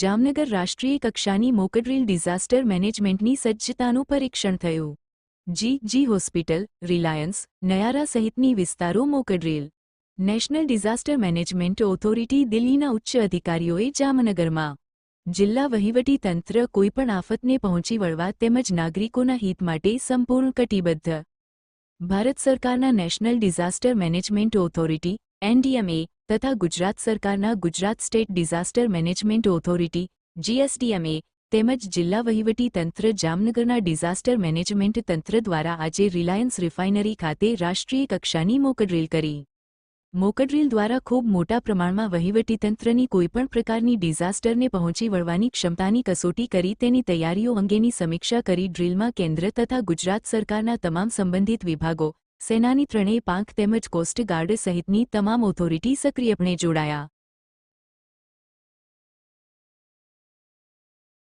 જામનગર રાષ્ટ્રીય કક્ષાની mock drill disaster મેનેજમેન્ટની સજ્જતાનું પરીક્ષણ થયું. જી જી હોસ્પિટલ, રિલાયન્સ, નયારા સહિતની વિસ્તારો mock drill. National disaster management authority દિલ્હીના ઉચ્ચ અધિકારીઓએ જામનગરમાં. જિલ્લા વહીવટી તંત્ર કોઈપણ આફતને પહોંચી વળવા તેમજ નાગરિકોના હિત માટે સંપૂર્ણ કટિબદ્ધ. ભારત સરકારના national disaster management authority NDMA તથા ગુજરાત સરકારના Gujarat state disaster management authority, GSDMA તેમજ જિલ્લા વહીવટી તંત્ર જામનગરના ડિઝાસ્ટર મેનેજમેન્ટ તંત્ર દ્વારા આજે રિલાયન્સ રિફાઇનરી ખાતે રાષ્ટ્રીય કક્ષાની મોકડ્રીલ કરી. મોકડ્રીલ દ્વારા ખૂબ મોટા પ્રમાણમાં વહીવટીતંત્રની કોઈપણ પ્રકારની ડિઝાસ્ટરને પહોંચી વળવાની ક્ષમતાની કસોટી કરી તેની તૈયારીઓ અંગેની સમીક્ષા કરી ડ્રીલમાં કેન્દ્ર તથા ગુજરાત સરકારના તમામ સંબંધિત વિભાગો સેનાની ત્રણેય પાંખ તેમજ કોસ્ટગાર્ડ સહિતની તમામ ઓથોરિટી સક્રિયપણે જોડાયા.